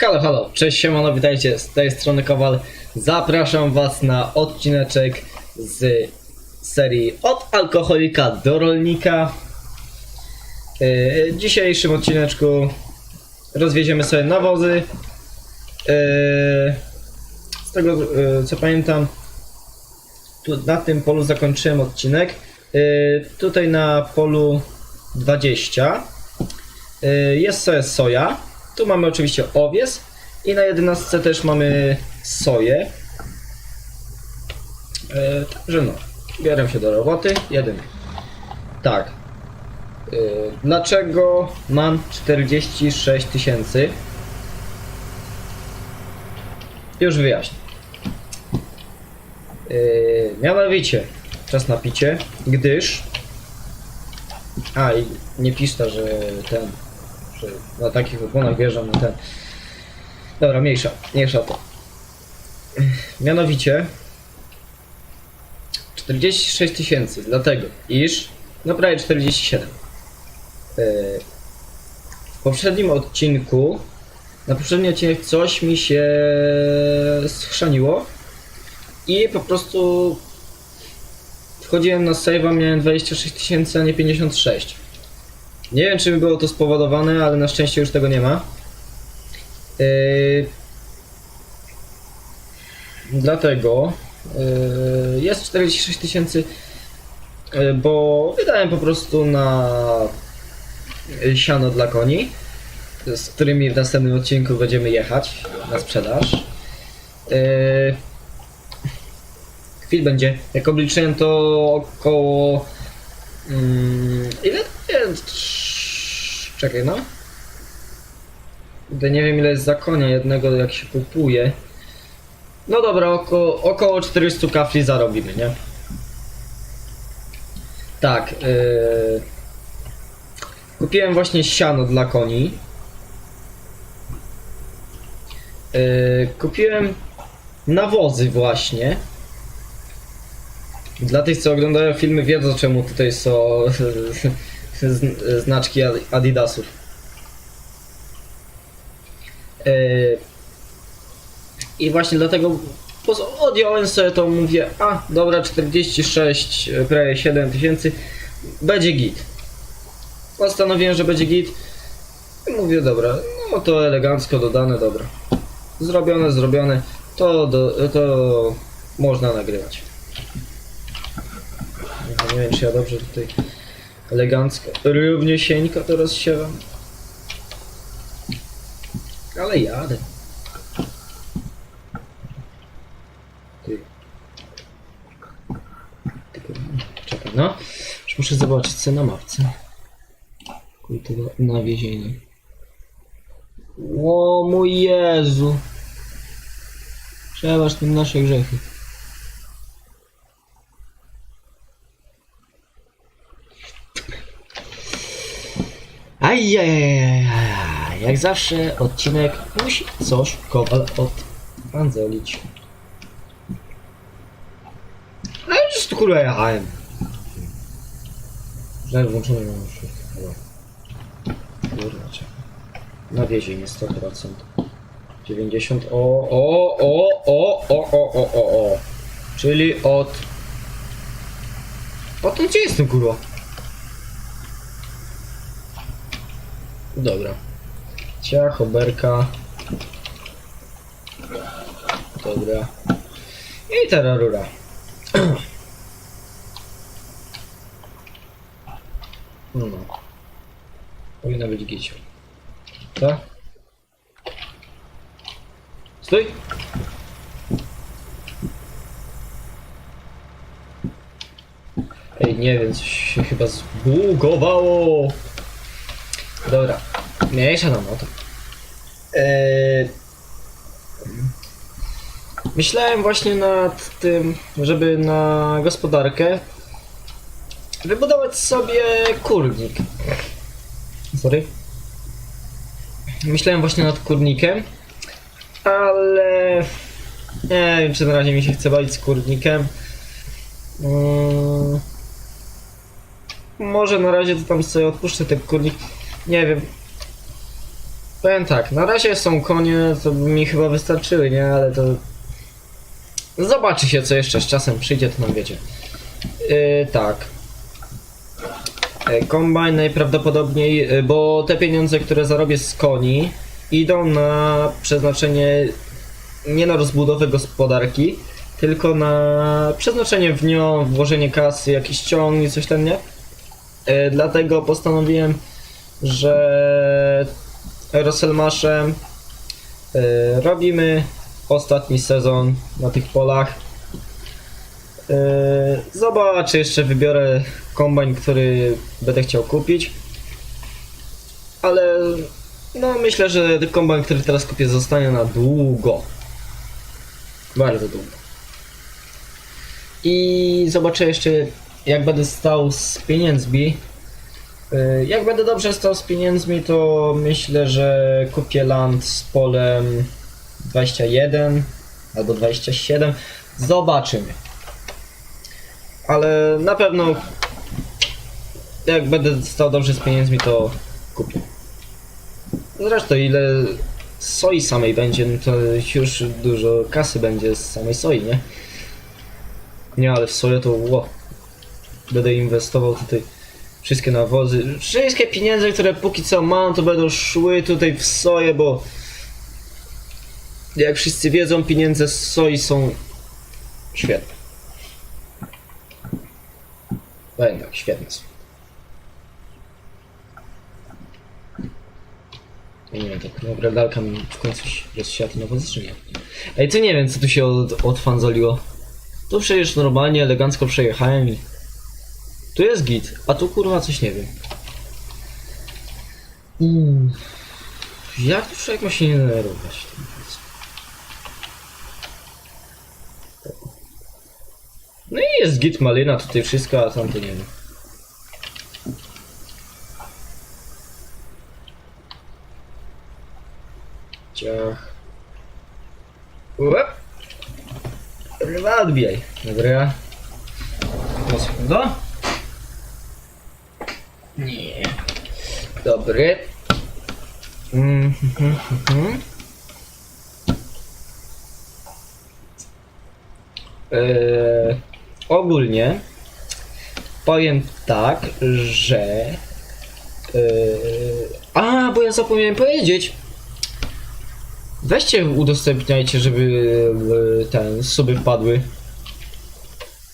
Halo, halo, cześć siemano, witajcie, z tej strony Kowal. Zapraszam was na odcineczek z serii Od alkoholika do rolnika. Yy, W dzisiejszym odcineczku rozwieziemy sobie nawozy. Yy, Z tego yy, co pamiętam, tu, na tym polu zakończyłem odcinek. Tutaj na polu 20 yy, jest sobie soja. Tu mamy oczywiście owies i na 11 też mamy soję. Yy, Także no, biorę się do roboty. Jeden. Tak. Yy, Dlaczego mam 46 tysięcy? Już wyjaśnię. Yy, mianowicie, czas na picie, gdyż. A i nie piszta, że ten. Że na takich oponach wjeżdżam na ten. Dobra, mniejsza, mniejsza to. Mianowicie 46 tysięcy, dlatego iż. No prawie 47. Yy, w poprzednim odcinku. Na poprzednim odcinek coś mi się schrzaniło. I po prostu wchodziłem na save'a, miałem 26 tysięcy, a nie 56. Nie wiem, czy było to spowodowane, ale na szczęście już tego nie ma. Yy... Dlatego yy... jest 46 tysięcy, yy, bo wydałem po prostu na siano dla koni, z którymi w następnym odcinku będziemy jechać na sprzedaż. Yy... Chwil będzie. Jak obliczyłem to około. Mm, ile to jest? Trz- Czekaj, no. Nie wiem ile jest za konia jednego jak się kupuje. No dobra, około, około 400 kafli zarobimy, nie? Tak. Yy... Kupiłem właśnie siano dla koni. Yy, kupiłem nawozy właśnie. Dla tych, co oglądają filmy, wiedzą czemu tutaj są zn- znaczki Adi- Adidasów. Yy, I właśnie dlatego odjąłem sobie to, mówię, a dobra, 46, e, prawie 7 tysięcy, będzie git. Postanowiłem, że będzie git. I mówię, dobra, no to elegancko dodane, dobra. Zrobione, zrobione, to, do, to można nagrywać. Ja nie wiem, czy ja dobrze tutaj elegancko, równiusieńko to rozsiewam. Ale jadę. Ty. Czekaj, no. Już muszę zobaczyć co na mapce. Kultywa nawiezienie. O mój Jezu. Przebacz tym nasze grzechy. Ajajajajaj. Jak zawsze odcinek musi coś kowal odrandzelić. A ja już tu kurwa jechałem. Żal włączony mam już chyba. Kurwa czekaj. Na więzienie 100%. 90. O, o, o, o, o, o, o, o, o. Czyli od. To gdzie jestem kurwa? Dobra. Ciacho, berka. Dobra. I teraz rura. No. Powinna być giciu. Co? Stój! Ej, nie wiem, coś się chyba zbugowało. Dobra, mniejsza nam o to. Eee, myślałem właśnie nad tym, żeby na gospodarkę wybudować sobie kurnik. Sorry. Myślałem właśnie nad kurnikiem, ale nie wiem, czy na razie mi się chce bawić z kurnikiem. Mm, może na razie to tam sobie odpuszczę ten kurnik. Nie wiem. Powiem tak, na razie są konie, to by mi chyba wystarczyły, nie? Ale to... Zobaczy się, co jeszcze z czasem przyjdzie, to nam wiecie. Yy, tak. Yy, Kombajn najprawdopodobniej, yy, bo te pieniądze, które zarobię z koni, idą na przeznaczenie nie na rozbudowę gospodarki, tylko na przeznaczenie w nią, włożenie kasy, jakiś ciągnik, coś tam, nie? Yy, dlatego postanowiłem, że Rosselmaszem yy, robimy ostatni sezon na tych polach. Yy, zobaczę, jeszcze wybiorę kombajn, który będę chciał kupić. Ale no myślę, że kombajn, który teraz kupię zostanie na długo. Bardzo długo. I zobaczę jeszcze jak będę stał z pieniędzmi. Yy, Jak będę dobrze stał z pieniędzmi, to myślę, że kupię land z polem 21 albo 27. Zobaczymy. Ale na pewno jak będę stał dobrze z pieniędzmi, to kupię. Zresztą ile soi samej będzie, no to już dużo kasy będzie z samej soi, nie? Nie, ale w soję to ło. Będę inwestował tutaj wszystkie nawozy. Wszystkie pieniądze, które póki co mam, to będą szły tutaj w soję, bo jak wszyscy wiedzą, pieniądze z soi są świetne. Powiem tak, świetne są. Nie tak no, bradalka mi w końcu rozsiała te nawozy, czy nie? Ej, to nie wiem, co tu się od, odfanzoliło. Tu przecież normalnie, elegancko przejechałem i... Tu jest git, a tu kurwa coś nie wiem. Mm. Jak tu człowiek ma się nie denerwować? No i jest git malina, tutaj wszystko, a tamto nie wiem. Ciach. Łep. Chyba odbijaj. Dobra. Sekundę. Nie. Dobry. Eee, ogólnie powiem tak, że. Eee, a, bo ja zapomniałem powiedzieć. Weźcie, udostępniajcie, żeby e, ten suby wpadły.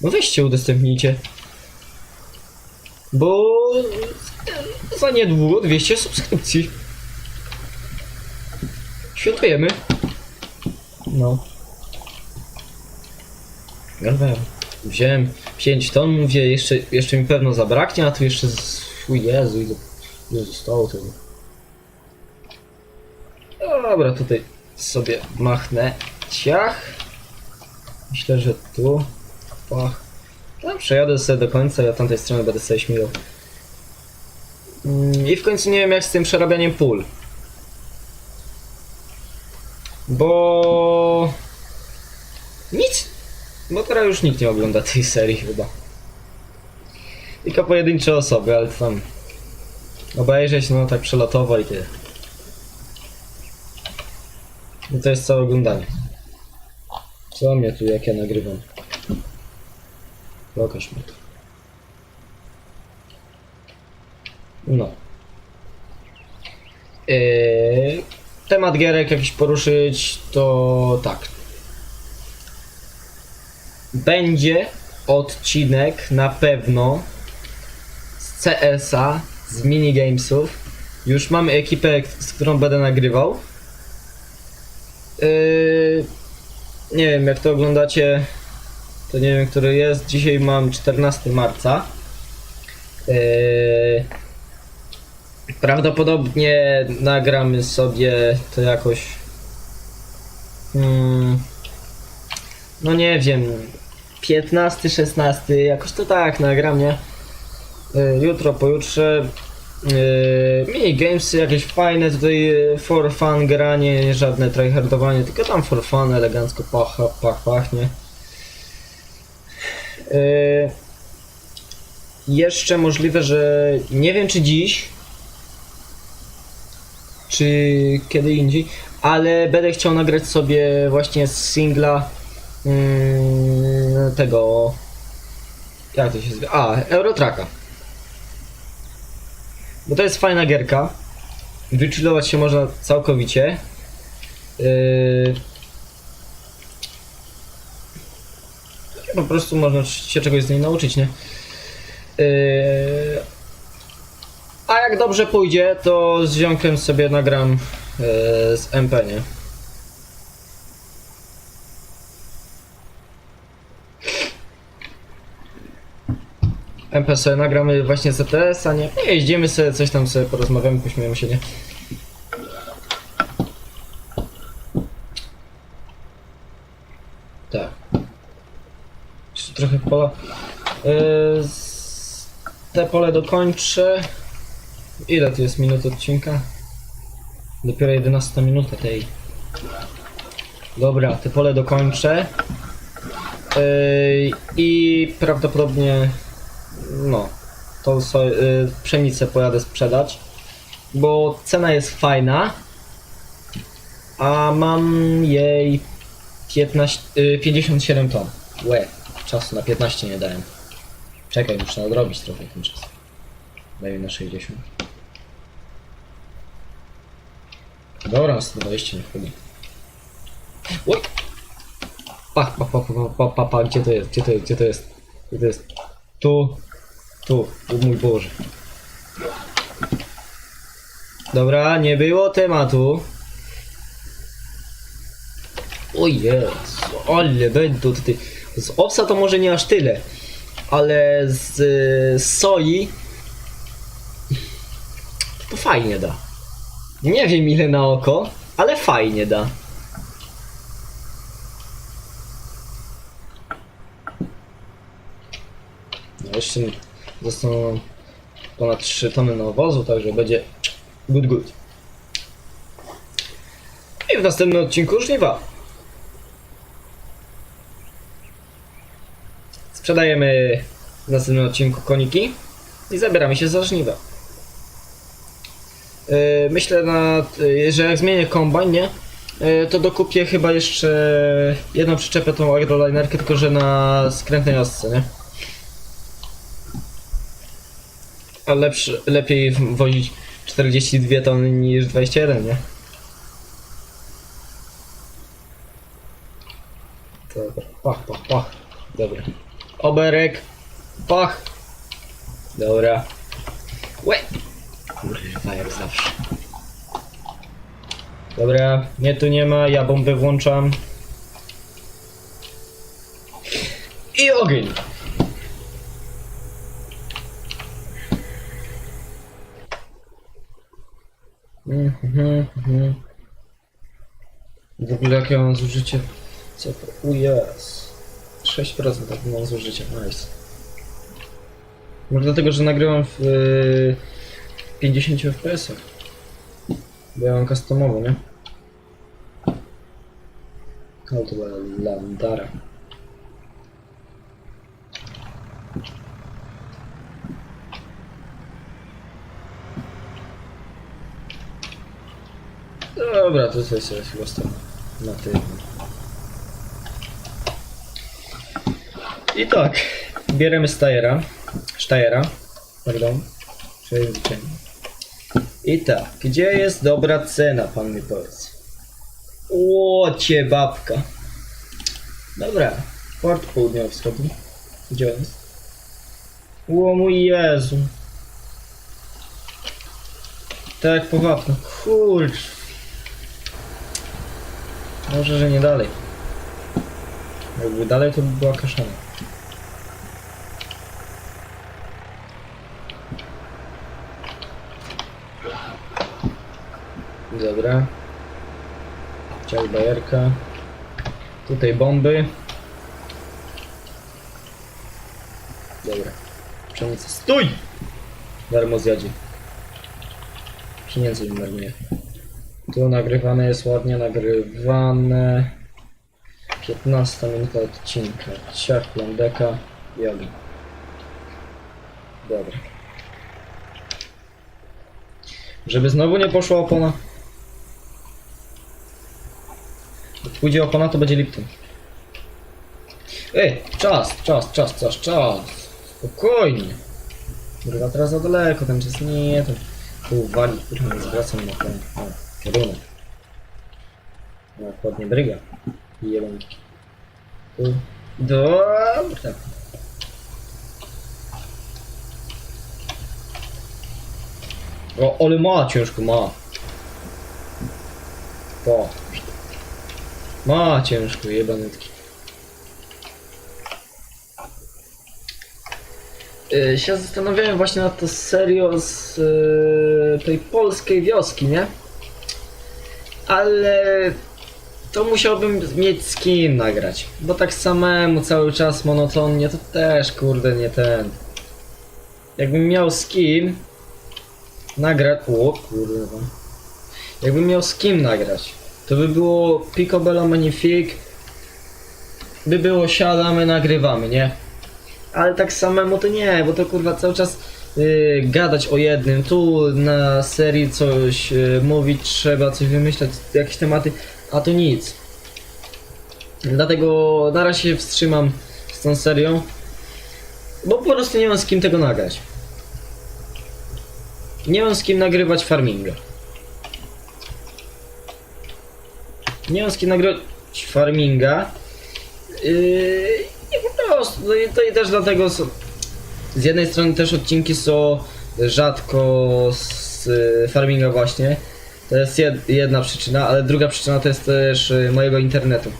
No weźcie, udostępnijcie. Bo za niedługo 200 subskrypcji. Świętujemy. No. Dobra. Wziąłem 5 ton, mówię, jeszcze, jeszcze mi pewno zabraknie, a tu jeszcze z... O Jezu, ile, ile zostało tego. Dobra, tutaj sobie machnę. Ciach. Myślę, że tu. Pach. No, przejadę sobie do końca, ja tamtej strony będę sobie śmigał. Mm, I w końcu nie wiem jak z tym przerabianiem pól. Bo... Nic. Bo teraz już nikt nie ogląda tej serii chyba. Tylko pojedyncze osoby, ale tam... Obejrzeć, no tak przelatowo i tyle. I to jest całe oglądanie. Co mnie tu, jak ja nagrywam? Pokaż mi to. No. Yy, temat gierek jakiś poruszyć, to tak. Będzie odcinek na pewno z CS-a, z minigamesów. Już mamy ekipę, z którą będę nagrywał. Yy, nie wiem, jak to oglądacie, to nie wiem, który jest. Dzisiaj mam 14 marca. Yy, prawdopodobnie nagramy sobie to jakoś. Mm, no nie wiem, 15, 16, jakoś to tak nagram, nie? Yy, jutro, pojutrze. Yy, minigamesy jakieś fajne, tutaj yy, for fun granie, nie żadne tryhardowanie, tylko tam for fun, elegancko pach, pach, pachnie. Yy, jeszcze możliwe, że nie wiem czy dziś, czy kiedy indziej, ale będę chciał nagrać sobie właśnie singla mm, tego. Jak to się zwie? A, Eurotraka. Bo to jest fajna gierka. Wychillować się można całkowicie. Yy... Po prostu można się czegoś z niej nauczyć, nie? Yy... A jak dobrze pójdzie, to z ziomkiem sobie nagram yy, z MP, nie? MP sobie nagramy właśnie z ETS, a nie, jeździmy sobie, coś tam sobie porozmawiamy, pośmiejemy się, nie? Tak. Jeszcze trochę pola. Yy, z- te pole dokończę. Ile to jest minut odcinka? Dopiero 11 minuta tej. Dobra, te pole dokończę. Yy, I prawdopodobnie no, tą so, yy, pszenicę pojadę sprzedać, bo cena jest fajna, a mam jej 15, yy, 57 ton. Łe, czasu na 15 nie dałem. Czekaj, muszę nadrobić trochę ten czas. Daję na 60. Dobra, na 120 nie wchodzi. Oj! Pach, pach, pach, pach, pach, pach, pach, gdzie to jest, gdzie to jest, gdzie to jest, gdzie to jest? Tu, tu, o mój Boże. Dobra, nie było tematu. O Jezu, ale będą tutaj. Z owsa to może nie aż tyle, ale z, z soi to fajnie da. Nie wiem ile na oko, ale fajnie da. No jeszcze zostaną ponad 3 tony nawozu, także będzie good good. I w następnym odcinku żniwa. Sprzedajemy w następnym odcinku koniki i zabieramy się za żniwa. Yy, Myślę, na, yy, że jak zmienię kombajn, nie? Yy, To dokupię chyba jeszcze jedną przyczepę tą aerolinerkę, tylko że na skrętnej osce, nie? A lepszy, lepiej wozić 42 tony niż 21, nie? Dobra, pach, pach, pach. Dobra. Oberek. Pach. Dobra. Łe. Kurwa, jak zawsze. Dobra, mnie tu nie ma, ja bombę włączam. I ogień. Mhm, mhm. W ogóle jakie mam zużycie? Co to? Ujes. 6% tak mam zużycie, nice. Może dlatego, że nagrywam w yy, 50 fps. Bo ja mam customowo, nie? No to była landara. Dobra, to jest sobie chyba stąd na tym. I tak, bierzemy stajera, sztajera, pardon, przejęzyczenie. I tak, gdzie jest dobra cena, pan mi powiedz. Łocie babka. Dobra, port południowo-wschodni. Gdzie on jest? O mój Jezu. Tak jak po wapnu. Kurcz. Może, że nie dalej. Jakby dalej to by była kaszana. Dobra. Ciał bajerka. Tutaj bomby. Dobra. Pszenica. Stój! Darmo zjadzie. Pieniędzy mi marnuje. Tu nagrywane jest ładnie nagrywane. 15 minuta odcinka. Ciach, plandeka i ogień. Dobra. Żeby znowu nie poszła opona. Pójdzie opona, to będzie Lipton. Ej, czas, czas, czas, czas, czas. Spokojnie. Kurwa, teraz za daleko, ten czas nie, to tu wali, kurwa, nie zwracam na ten na. No, ładnie bryga. I jeden. Tu. Dobra. O, ale ma ciężko, ma. To. Ma ciężko, jebanetki. Yy, się zastanawiałem właśnie nad to serio z yy, tej polskiej wioski, nie? Ale to musiałbym mieć z kim nagrać. Bo tak samemu cały czas monotonnie to też kurde nie ten. Jakbym miał z kim nagrać. O kurwa. Jakbym miał z kim nagrać, to by było Picobello Magnifique. By było siadamy, nagrywamy, nie? Ale tak samemu to nie, bo to kurwa cały czas yy, gadać o jednym, tu na serii coś yy, mówić trzeba, coś wymyślać, jakieś tematy, a to nic. Dlatego na razie się wstrzymam z tą serią, bo po prostu nie mam z kim tego nagrać. Nie mam z kim nagrywać farminga. Kim nagrywać farminga. Yy, I po prostu, no i to i też dlatego są, z jednej strony też odcinki są rzadko z y, farminga właśnie. To jest jed, jedna przyczyna, ale druga przyczyna to jest też y, mojego internetu.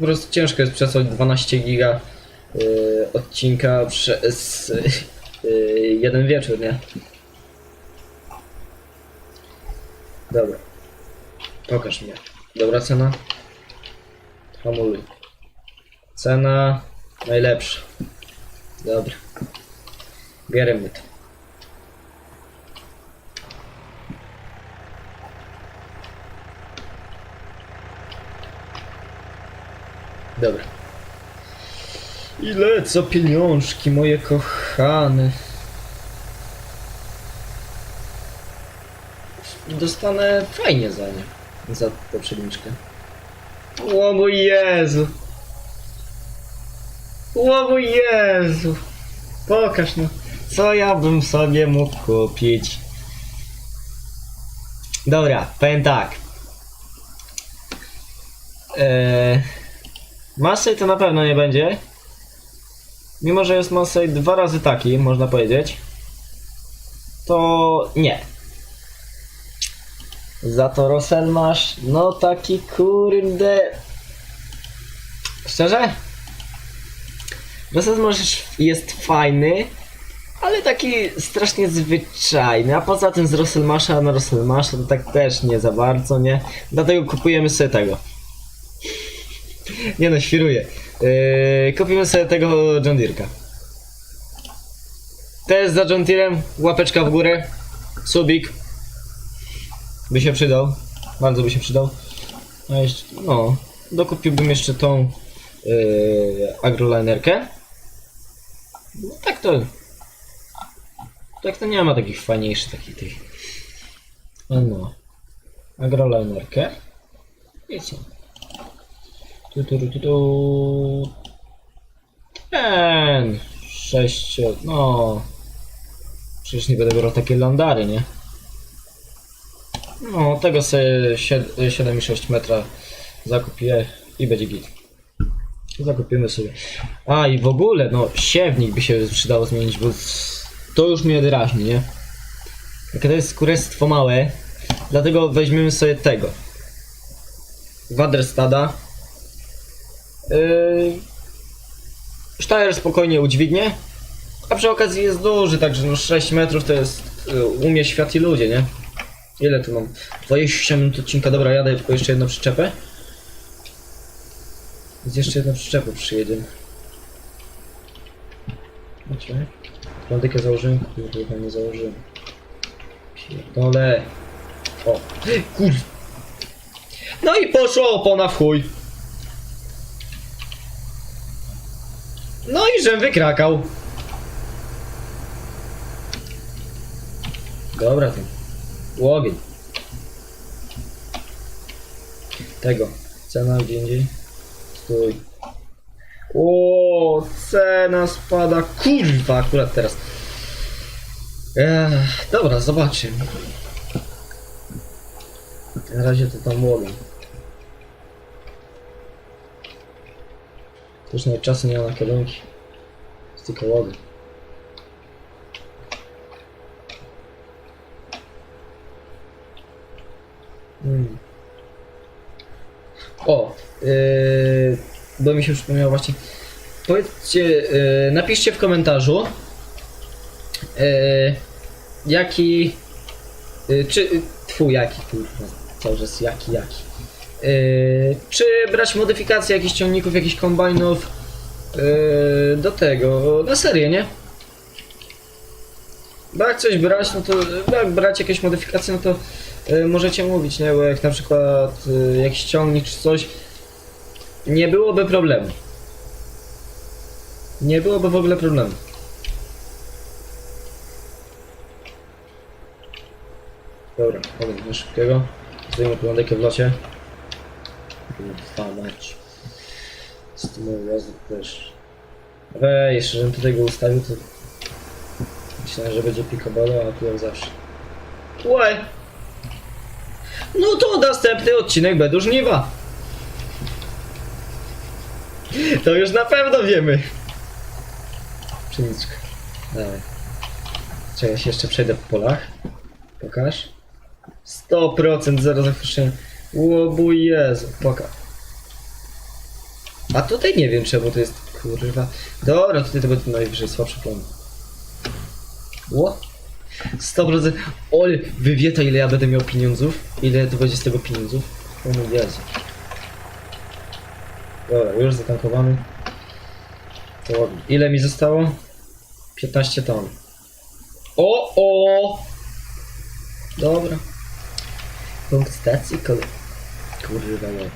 Po prostu ciężko jest przesłać 12 giga y, odcinka przez y, jeden wieczór, nie? Dobra. Pokaż mnie. Dobra cena. Hamuluj. Cena najlepsza. Dobra. Bierzemy to. Dobra. Ile co pieniążki, moje kochane. Dostanę fajnie za nie. Za poprzedniczkę. O mój Jezu. O mój Jezu. Pokaż no. Co ja bym sobie mógł kupić? Dobra, powiem tak. Eee, Masej to na pewno nie będzie. Mimo, że jest Masej dwa razy taki, można powiedzieć. To nie. Za to Rosel masz, no taki kurde... Szczerze? Rosel masz jest fajny, ale taki strasznie zwyczajny, a poza tym z Rosselmasza na Rosselmasza to tak też nie za bardzo, nie? Dlatego kupujemy sobie tego. Nie no, świruję. Yy, kupimy sobie tego John Deere'ka. Też za John Deerem, łapeczka w górę, subik. By się przydał, bardzo by się przydał. A jeszcze, no, dokupiłbym jeszcze tą yy, agrolinerkę. No tak to, tak to nie ma takich fajniejszych takich tych. No, no. agrolinerkę. I co? Tu, tu, tu, tu. Ten. Sześcio, no. Przecież nie będę brał takie landary, nie? No, tego sobie 7,6 metra zakupię i będzie git. Zakupimy sobie. A i w ogóle, no, siewnik by się przydało zmienić, bo to już mnie drażni, nie? Jakie to jest kurestwo małe, dlatego weźmiemy sobie tego. Waderstada. Yy, Sztajer spokojnie udźwignie, a przy okazji jest duży, także no 6 metrów to jest yy, umie świat i ludzie, nie? Ile tu mam? 20 minut odcinka, dobra, jadę tylko jeszcze jedną przyczepę. Jest jeszcze jedna przyczepa przyjedzie. Wiecie? Plandykę założyłem, kurde, chyba nie założyłem. Pierdolę. O, kur... No i poszło opona w chuj. No i żem wykrakał. Dobra, ten. Łogień. tego. Cena gdzie indziej. Stój. O, cena spada. Kurwa, akurat teraz. Dobra, zobaczymy. Na razie to tam łowię. Też nawet czasu nie ma na kierunki. Jest tylko łowię. Hmm. O, yy, bo mi się przypomniało właśnie. Powiedzcie, yy, napiszcie w komentarzu, yy, jaki, yy, czy, twój jaki, kurwa, cały jaki, jaki. Czy brać modyfikacje jakichś ciągników, jakichś kombajnów do tego, na serię, nie? Bo jak coś brać, no to jak brać jakieś modyfikacje, no to możecie mówić, nie? Bo jak na przykład jakiś ciągnik czy coś, nie byłoby problemu. Nie byłoby w ogóle problemu. Dobra, ogień na szybkiego. Zdejmę plandekę w locie. Mać. Z tym jazdy też. Wej, jeszcze żebym tutaj go ustawił, to Myślałem, że będzie pikobolo, a tu jak zawsze. Łe! No to następny odcinek będą żniwa. To już na pewno wiemy. Pszeniczka. Dawaj. Czekaj, ja się jeszcze przejdę po polach. Pokaż. 100% zero zachwyszenia. Łobuj Jezu, pokaż. A tutaj nie wiem czemu to jest kurwa. Dobra, tutaj to będzie najwyżej słabszy plan. Ło? 100% Ol, wywieta ile ja będę miał pieniądzów? Ile to będzie z tego pieniądzów? O mój Jezu. Dobra, już zatankowany. To. Ile mi zostało? 15 ton. O, o! Dobra. Punkt stacji kol... Kurwa jebie.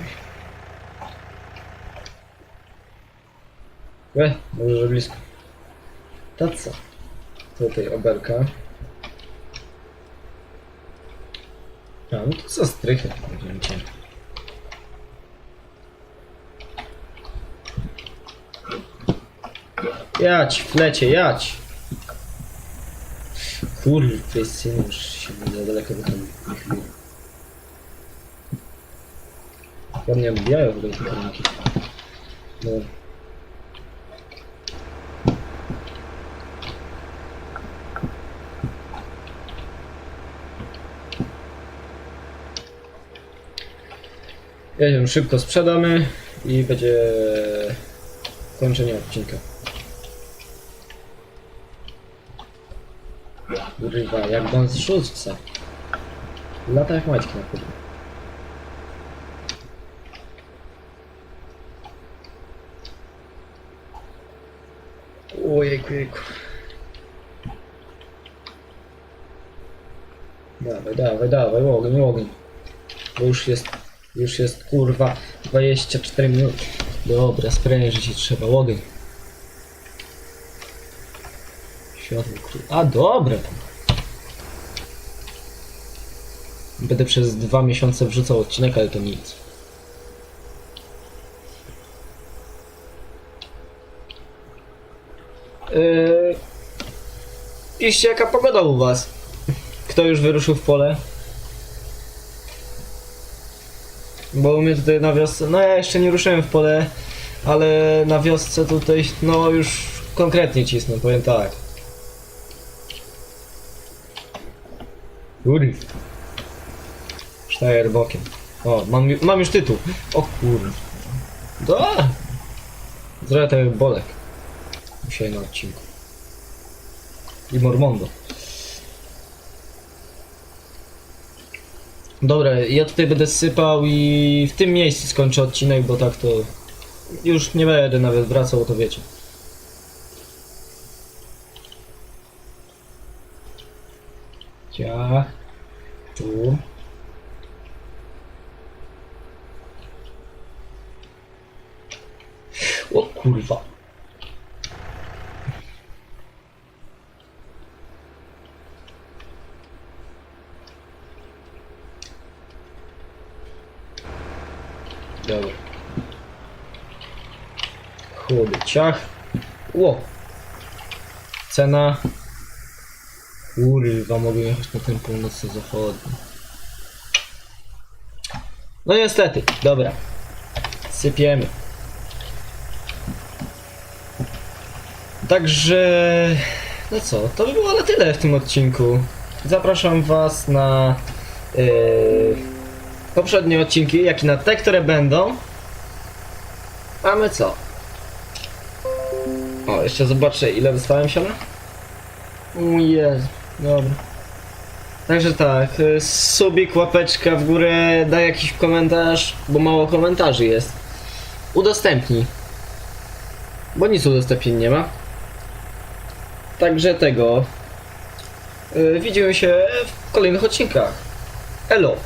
E, może że blisko. To co? Tutaj obelka. A, no to co strychy Jać, flecie, jać! Kurde, syn już się za daleko wychylił. Ładnie odbijają w ogóle te kierunki. No. Ja ją szybko sprzedamy i będzie kończenie odcinka. Kurwa, jak on zrzuca. Lata jak maćki na kurwa. Ojejku, jejku. Dawaj, dawaj, dawaj, ogień, ogień. Bo już jest, już jest kurwa 24 minuty. Dobra, sprężyć się trzeba, ogień. Światło, kurwa. A, dobra. Będę przez dwa miesiące wrzucał odcinek, ale to nic. Yy... Iście jaka pogoda u was? Kto już wyruszył w pole? Bo u mnie tutaj na wiosce, no ja jeszcze nie ruszyłem w pole, ale na wiosce tutaj, no już konkretnie cisnę, powiem tak. Kurwa. Sztajer bokiem. O, mam, mam już tytuł. O kurwa. Da. Zrobię jak Bolek. Dzisiaj na odcinku. I Mormondo. Dobra, ja tutaj będę sypał i w tym miejscu skończę odcinek, bo tak to już nie będę nawet wracał, to wiecie. Ciach. Tu. O kurwa. Dobra. Chudy ciach. Ło. Cena. Kurwa, mogę jechać na ten północno-zachodni. No niestety, dobra. Sypiemy. Także, no co, to by było na tyle w tym odcinku. Zapraszam Was na yy, poprzednie odcinki, jak i na te, które będą. A my co? O, jeszcze zobaczę ile wysłałem siana. Jezu, dobra. Także tak, subik, łapeczka w górę, daj jakiś komentarz, bo mało komentarzy jest. Udostępnij. Bo nic udostępnień nie ma. Także tego. y, Widzimy się w kolejnych odcinkach. Elo.